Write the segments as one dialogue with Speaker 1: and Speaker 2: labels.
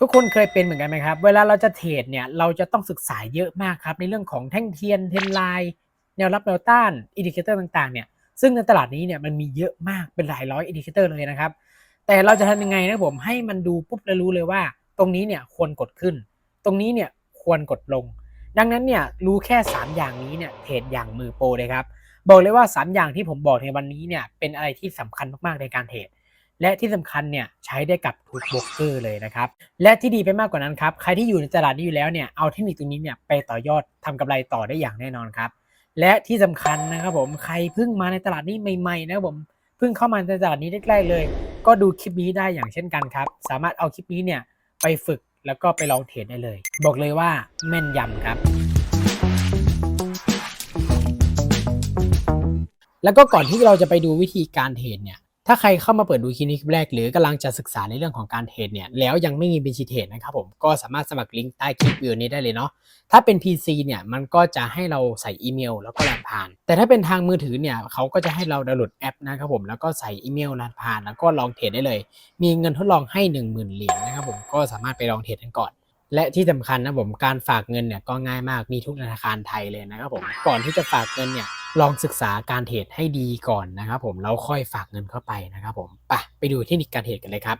Speaker 1: ทุกคนเคยเป็นเหมือนกันไหมครับ เวลาเราจะเทรดเนี่ย เราจะต้องศึกษาเยอะมากครับ ในเรื่องของแท่งเทียน เทนไลน์ แนวรับแนวต้าน อินดิเคเตอร์ต่างๆ เนี่ย ซึ่งในตลาดนี้เนี่ยมันมีเยอะมาก เป็นหลายร้อยอินดิเคเตอร์เลยนะครับ แต่เราจะทำยังไงนะผม ให้มันดูปุ๊บแล้วรู้เลยว่า ตรงนี้เนี่ยควรกดขึ้น ตรงนี้เนี่ยควรกดลง ดังนั้นเนี่ยรู้แค่ 3 อย่างนี้เนี่ยเทรดอย่างมือโปรเลยครับ บอกเลยว่า 3 อย่างที่ผมบอกในวันนี้เนี่ยเป็นอะไรที่สำคัญมากๆในการเทรด และที่สำคัญเนี่ยใช้ได้กับทุกโบรกเกอร์เลยนะครับ และที่ดีไปมากกว่านั้นครับ ใครที่อยู่ในตลาดนี้อยู่แล้วเนี่ยเอาเทคนิคตรงนี้เนี่ยไปต่อยอดทำกำไรต่อได้อย่างแน่นอนครับ และที่สำคัญนะครับผมใครเพิ่งมาในตลาดนี้ใหม่ๆนะครับผมเพิ่งเข้ามาในตลาดนี้แรกๆเลย ก็ดูคลิปนี้ได้อย่างเช่นกันครับ สามารถเอาคลิปนี้เนี่ยไปฝึกแล้วก็ไปลองเทรดได้เลย บอกเลยว่าแม่นยำครับ แล้วก็ก่อนที่เราจะไปดูวิธีการเทรดเนี่ย ถ้าใครเข้ามาเปิดดูคลิปนี้คลิปแรก หรือกำลังจะศึกษาในเรื่องของการเทรดเนี่ยแล้วยังไม่มีบัญชีเทรดนะครับผมก็สามารถสมัครลิงก์ใต้คลิปวิดีโอนี้ได้เลยเนาะถ้าเป็น PC เนี่ยมันก็จะให้เราใส่อีเมล แล้วก็รหัสผ่าน แต่ถ้าเป็นทางมือถือเนี่ยเขาก็จะให้เราดาวน์โหลดแอปนะครับผมแล้วก็ใส่อีเมลรหัสผ่าน แล้วก็ลองเทรดได้เลย มีเงินทดลองให้ 10,000เหรียญนะครับผมก็สามารถไปลองเทรดกันก่อนและที่สำคัญนะผมการฝากเงินเนี่ยก็ง่ายมากมีทุกธนาคารไทยเลยนะครับผมก่อนที่จะฝากเงินเนี่ย ลองศึกษาการเทรดให้ดีก่อนนะครับผมแล้วค่อยฝากเงินเข้าไปนะครับผมไปไปดูเทคนิคการเทรดกันเลยครับ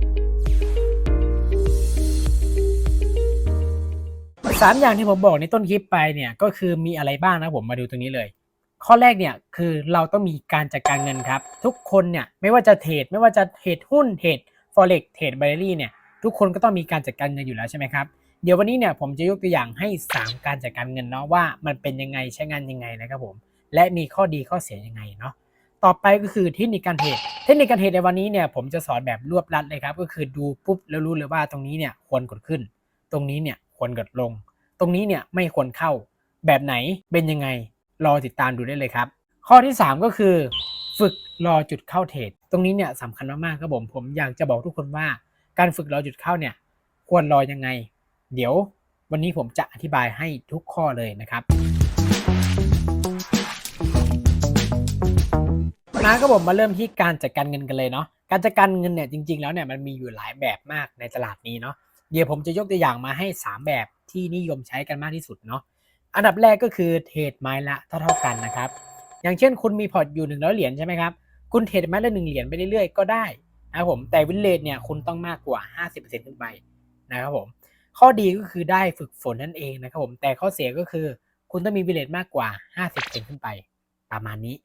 Speaker 1: สามอย่างที่ผมบอกในต้นคลิปไปเนี่ยก็คือมีอะไรบ้างนะผมมาดูตรงนี้เลย ข้อแรกเนี่ยคือเราต้องมีการจัดการเงินครับ ทุกคนเนี่ยไม่ว่าจะเทรดไม่ว่าจะเทรดหุ้นเทรด forex เทรด b i n a r y เนี่ยทุกคนก็ต้องมีการจัดการเงินอยู่แล้วใช่ไหมครับเดี๋ยววันนี้เนี่ยผมจะยกตัวอย่างให้ 3 การจัดการเงินเนาะว่ามันเป็นยังไงใช้งานยังไงนะครับผม และมีข้อดีข้อเสียยังไงเนาะต่อไปก็คือเทคนิคการเทรดเทคนิคการเทรดในวันนี้เนี่ยผมจะสอนแบบรวบรัดเลยครับก็คือดูปุ๊บแล้วรู้เลยว่าตรงนี้เนี่ยควรกดขึ้น ตรงนี้เนี่ยควรกดลง ตรงนี้เนี่ยไม่ควรเข้า แบบไหนเป็นยังไงรอติดตามดูได้เลยครับ ข้อที่ 3 ก็คือ ฝึกรอจุดเข้าเทรดตรงนี้เนี่ยสำคัญมากๆครับผมผมอยากจะบอกทุกคนว่า การฝึกรอจุดเข้าเนี่ยควรรอยังไง เดี๋ยววันนี้ผมจะอธิบายให้ทุกข้อเลยนะครับ มาก็ผมมาเริ่มที่การจัดการเงินกันเลยเนาะการจัดการเงินเนี่ยจริง ๆ แล้วเนี่ยมันมีอยู่หลายแบบมากในตลาดนี้เนาะเดี๋ยวผมจะยกตัวอย่างมาให้ 3 แบบที่นิยมใช้กันมากที่สุดเนาะอันดับแรกก็คือเทรดไม้ละเท่าๆกันนะครับอย่างเช่นคุณมีพอร์ตอยู่ 100 เหรียญใช่ไหมครับคุณเทรดไม้ละ1เหรียญไปเรื่อยๆก็ได้นะครับผมแต่วินเลทเนี่ยคุณต้องมากกว่า 50%ขึ้นไปนะครับผมข้อดีก็คือได้ฝึกฝนนั่นเองนะครับผมแต่ข้อเสียก็คือ คุณต้องมีวิเลตมากกว่า 50%ขึ้นไปประมาณนี้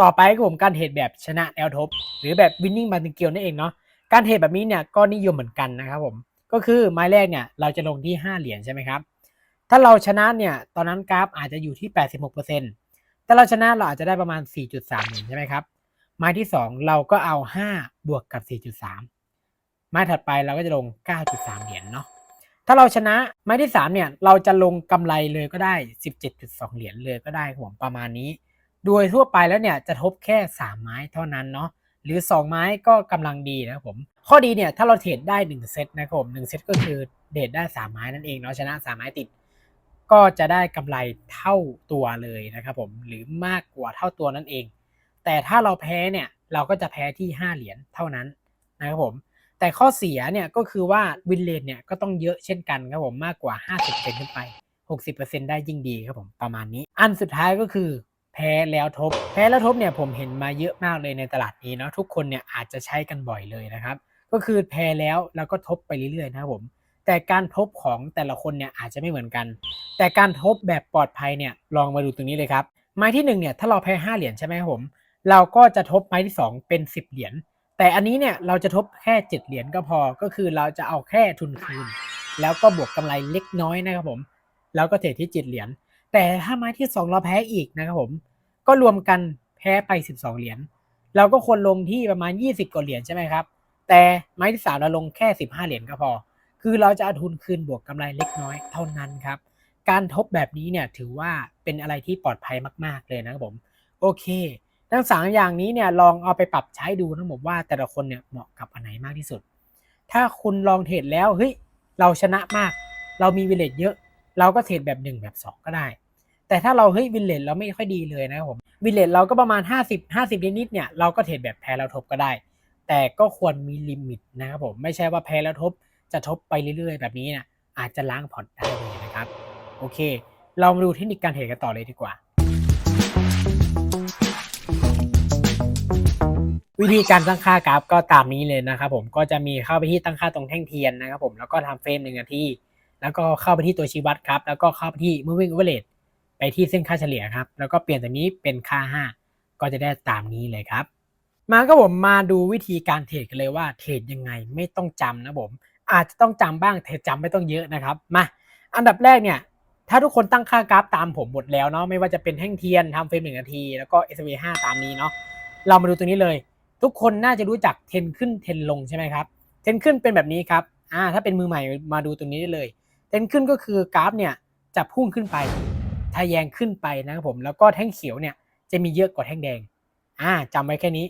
Speaker 1: ต่อไปก็ผมการเทรดแบบชนะแนวทบ หรือแบบ winning m a r t i n g a l นั่นเองเนาะการเทรดแบบนี้เนี่ยก็นิยมเหมือนกันนะครับผมก็คือไม้แรกเนี่ยเราจะลงที่ 5 เหรียญใช่ไหมครับถ้าเราชนะเนี่ยตอนนั้นกราฟอาจจะอยู่ที่ 86%ถ้าเราชนะเราอาจจะได้ประมาณ 4.3เหรียญใช่ไหมครับไม้ที่ 2 เราก็เอา 5 บวกกับ 4.3 ไม้ถัดไปเราก็จะลง 9.3 เหรียญเนาะถ้าเราชนะไม้ที่3เนี่ยเราจะลงกำไรเลยก็ได้ 17.2 เหรียญเลยก็ได้ครับผมประมาณนี้ โดยทั่วไปแล้วเนี่ยจะทบแค่ 3 ไม้เท่านั้นเนาะหรือ 2 ไม้ก็กำลังดีนะผม ข้อดีเนี่ยถ้าเราเทรดได้ 1 เซตนะครับผม1เซตก็คือเดทได้ 3 ไม้นั่นเองเนาะชนะ3ไม้ติด ก็จะได้กำไรเท่าตัวเลยนะครับผมหรือมากกว่าเท่าตัวนั่นเอง แต่ถ้าเราแพ้เนี่ยเราก็จะแพ้ที่ 5 เหรียญเท่านั้นนะครับผมแต่ข้อเสียเนี่ยก็คือว่าวินเลนเนี่ยก็ต้องเยอะเช่นกันครับผมมากกว่า 50%ขึ้นไป 60%ได้ยิ่งดีครับผมประมาณนี้ อันสุดท้ายก็คือ แพ้แล้วทบ แพ้แล้วทบเนี่ยผมเห็นมาเยอะมากเลยในตลาดนี้เนาะทุกคนเนี่ยอาจจะใช้กันบ่อยเลยนะครับ ก็คือแพ้แล้วแล้วก็ทบไปเรื่อยๆนะครับผมแต่การทบของแต่ละคนเนี่ยอาจจะไม่เหมือนกัน แต่การทบแบบปลอดภัยเนี่ยลองมาดูตรงนี้เลยครับไม้ที่1เนี่ยถ้าเราแพ้5เหรียญใช่ไหมครับผม เราก็จะทบไม้ที่ 2 เป็น 10 เหรียญแต่อันนี้เนี่ยเราจะทบแค่ 7 เหรียญก็พอก็คือเราจะเอาแค่ทุนคืน แล้วก็บวกกำไรเล็กน้อยนะครับผม แล้วก็เทรดที่7เหรียญ แต่ถ้าไม้ที่2เราแพ้อีกนะครับผม ก็รวมกันแพ้ไป 12 เหรียญเราก็ควรลงที่ประมาณ 20กว่าเหรียญใช่ไหมครับ แต่ไม้ที่3เราลงแค่ 15 เหรียญก็พอ คือเราจะเอาทุนคืนบวกกำไรเล็กน้อยเท่านั้นครับ การทบแบบนี้เนี่ยถือว่าเป็นอะไรที่ปลอดภัยมาก ๆเลยนะครับผม โอเค ทั้งสามอย่างนี้เนี่ยลองเอาไปปรับใช้ดูนะผมว่าแต่ละคนเนี่ยเหมาะกับอันไหนมากที่สุด ถ้าคุณลองเทรดแล้วเฮ้ยเราชนะมาก เรามีวิเลจเยอะ เราก็เทรดแบบ 1 แบบ 2 ก็ได้ แต่ถ้าเราเฮ้ยวิลเลจเราไม่ค่อยดีเลยนะครับผมวิลเลจเราก็ประมาณ 50 50นิดๆเนี่ยเราก็เทรดแบบแพ้แล้วทบก็ได้ แต่ก็ควรมีลิมิตนะครับผมไม่ใช่ว่าแพ้แล้วทบจะทบไปเรื่อยๆ แบบนี้เนี่ยอาจจะล้างพอร์ตได้เลยนะครับโอเค เรามาดูเทคนิคการเทรดกันต่อเลยดีกว่า วิธีการตั้งค่ากราฟก็ตามนี้เลยนะครับผมก็จะมีเข้าไปที่ตั้งค่าตรงแท่งเทียนนะครับผมแล้วก็ทำเฟรมหนึ่งนาทีแล้วก็เข้าไปที่ตัวชี้วัดครับแล้วก็เข้าไปที่ moving average ไปที่เส้นค่าเฉลี่ยครับ แล้วก็เปลี่ยนตัวนี้เป็นค่า 5 ก็จะได้ตามนี้เลยครับ มาก็ผมมาดูวิธีการเทรดกันเลยว่าเทรดยังไงไม่ต้องจำนะผม อาจจะต้องจำบ้างแต่จำไม่ต้องเยอะนะครับ มา อันดับแรกเนี่ย ถ้าทุกคนตั้งค่ากราฟตามผมหมดแล้วเนาะ ไม่ว่าจะเป็นแท่งเทียนทำเฟรมหนึ่งนาที แล้วก็ s v 5ตามนี้เนาะ เรามาดูตัวนี้เลย ทุกคนน่าจะรู้จักเทนขึ้นเทนลงใช่ไหมครับ เทนขึ้นเป็นแบบนี้ครับ อ่า ถ้าเป็นมือใหม่มาดูตัวนี้ได้เลย เทนขึ้นก็คือกราฟเนี่ยจะพุ่งขึ้นไป ทะแยงขึ้นไปนะครับผมแล้วก็แท่งเขียวเนี่ยจะมีเยอะกว่าแท่งแดงอ่าจำไว้แค่นี้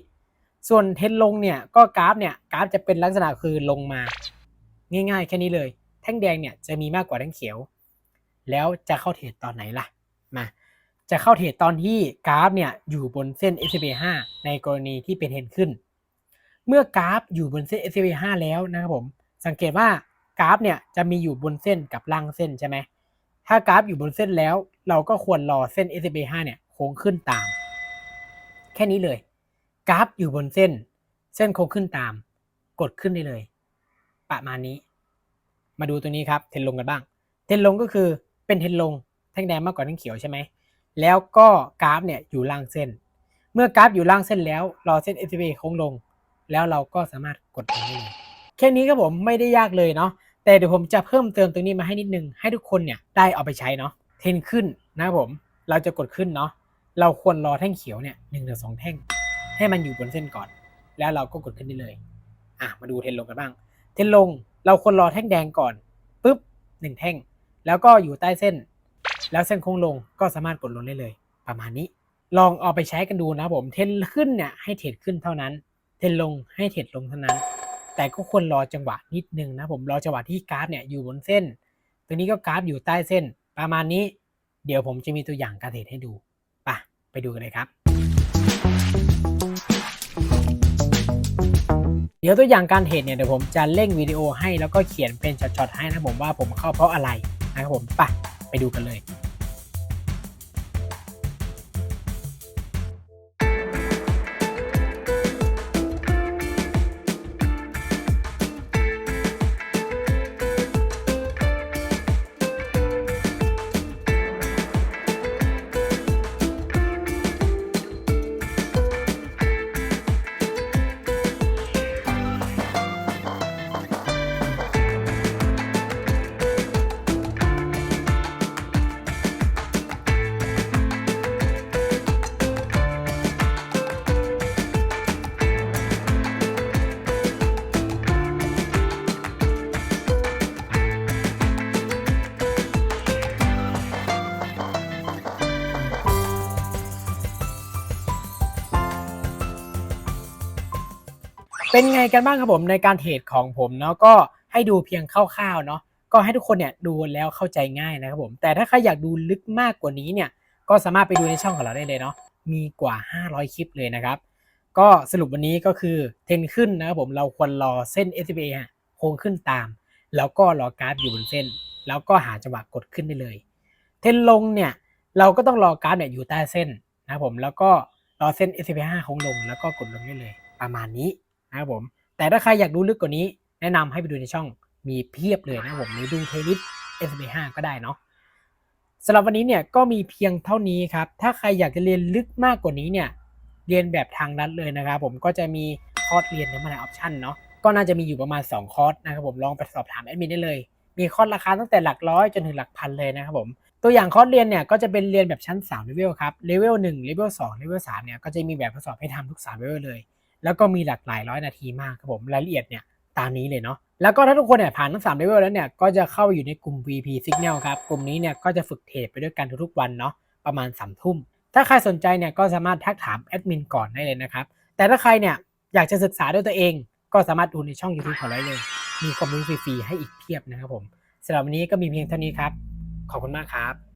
Speaker 1: ส่วนเทนลงเนี่ยก็กราฟเนี่ยกราฟจะเป็นลักษณะคือลงมา ง่ายๆ แค่นี้เลย แท่งแดงเนี่ยจะมีมากกว่าแท่งเขียว แล้วจะเข้าเทรดตอนไหนล่ะมาจะเข้าเทรดตอนที่กราฟเนี่ยอยู่บนเส้น SMA 5ในกรณีที่เป็นเทรนขึ้น เมื่อกราฟอยู่บนเส้น SMA 5แล้วนะครับผมสังเกตว่ากราฟเนี่ยจะมีอยู่บนเส้นกับล่างเส้นใช่ไหม ถ้ากราฟอยู่บนเส้นแล้ว เราก็ควรรอเส้น SMA 5เนี่ยโค้งขึ้นตาม แค่นี้เลย กราฟอยู่บนเส้น เส้นโค้งขึ้นตาม กดขึ้นได้เลย ประมาณนี้ มาดูตัวนี้ครับ เทนลงกันบ้าง เทนลงก็คือเป็นเทนลงแท่งแดงมากกว่าแท่งเขียวใช่ไหม แล้วก็กราฟเนี่ยอยู่ล่างเส้น เมื่อกราฟอยู่ล่างเส้นแล้ว รอเส้น SMA โค้งลง แล้วเราก็สามารถกดลงได้เลยแค่นี้ครับผมไม่ได้ยากเลยเนาะ แต่เดี๋ยวผมจะเพิ่มเติมตรงนี้มาให้นิดนึง ให้ทุกคนเนี่ยได้เอาไปใช้เนาะเทนขึ้นนะผม เราจะกดขึ้นเนาะเราควรรอแท่งเขียวเนี่ยหนึ่งหรือสองแท่ง ให้มันอยู่บนเส้นก่อน แล้วเราก็กดขึ้นได้เลยอะมาดูเทนลงกันบ้าง เทนลงเราควรรอแท่งแดงก่อนปุ๊บหนึ่งแท่ง แล้วก็อยู่ใต้เส้น แล้วเส้นโค้งลงก็สามารถกดลงได้เลย ประมาณนี้ ลองเอาไปใช้กันดูนะผมเทนขึ้นเนี่ยให้เทรดขึ้นเท่านั้น เทนลงให้เทรดลงเท่านั้น แต่ก็ควรรอจังหวะนิดนึงนะผมรอจังหวะที่กราฟเนี่ยอยู่บนเส้น ตัวนี้ก็กราฟอยู่ใต้เส้น ประมาณนี้ เดี๋ยวผมจะมีตัวอย่างการเทรดให้ดูปะไปดูกันเลยครับ เดี๋ยวตัวอย่างการเทรดเนี่ยเดี๋ยวผมจะเร่งวิดีโอให้แล้วก็เขียนเป็นช็อตๆให้นะผมว่าผมเข้าเพราะอะไรนะครับผมปะไปดูกันเลย เป็นไงกันบ้างครับผมในการเทรดของผมเนาะก็ให้ดูเพียงคร่าวๆเนาะก็ให้ทุกคนเนี่ยดูแล้วเข้าใจง่ายนะครับผม แต่ถ้าใครอยากดูลึกมากกว่านี้เนี่ยก็สามารถไปดูในช่องของเราได้เลยเนาะมีกว่า 500 คลิปเลยนะครับ ก็สรุปวันนี้ก็คือเทรนขึ้นนะครับผมเราควรรอเส้น SMA ฮะโค้งขึ้นตาม แล้วก็รอกราฟอยู่บนเส้น แล้วก็หาจังหวะกดขึ้นได้เลย เทรนลงเนี่ยเราก็ต้องรอกราฟเนี่ยอยู่ใต้เส้นนะครับผมแล้วก็รอเส้น SMA 5โค้งลง แล้วก็กดลงได้เลย ประมาณนี้ นะครับผม แต่ถ้าใครอยากดูลึกกว่านี้ แนะนำให้ไปดูในช่องมีเพียบเลยนะผมหรือดูเทลิส s b 5 ก็ได้เนาะสำหรับวันนี้เนี่ยก็มีเพียงเท่านี้ครับ ถ้าใครอยากจะเรียนลึกมากกว่านี้เนี่ยเรียนแบบทางรัฐเลยนะครับ ผมก็จะมีคอร์สเรียนในมาในออปชันเนาะก็น่าจะมีอยู่ประมาณ 2 คอร์สนะครับผมลองไปสอบถามแอดมินได้เลย มีคอร์สราคาตั้งแต่หลักร้อยจนถึงหลักพันเลยนะครับผมตัวอย่างคอร์สเรียนเนี่ยก็จะเป็นเรียนแบบชั้น3เลเวลครับเลเวล1เลเวล2เลเวล3เนี่ยก็จะมีแบบทดสอบให้ทำทุก3เลเวลเลย แล้วก็มีหลากหลายร้อยนาทีมากครับผมรายละเอียดเนี่ยตามนี้เลยเนาะแล้วก็ถ้าทุกคนเนี่ยผ่านทั้ง3เลเวลแล้วเนี่ยก็จะเข้าอยู่ในกลุ่ม VP Signal ครับกลุ่มนี้เนี่ยก็จะฝึกเทรดไปด้วยกันทุกๆวันเนาะประมาณ3ทุ่มถ้าใครสนใจเนี่ยก็สามารถทักถามแอดมินก่อนได้เลยนะครับแต่ถ้าใครเนี่ยอยากจะศึกษาด้วยตัวเอง ก็สามารถดูในช่อง YouTube ของเราเลย มีความรู้ฟรีๆให้อีกเพียบนะครับผมสำหรับวันนี้ก็มีเพียงเท่านี้ครับ ขอบคุณมากครับ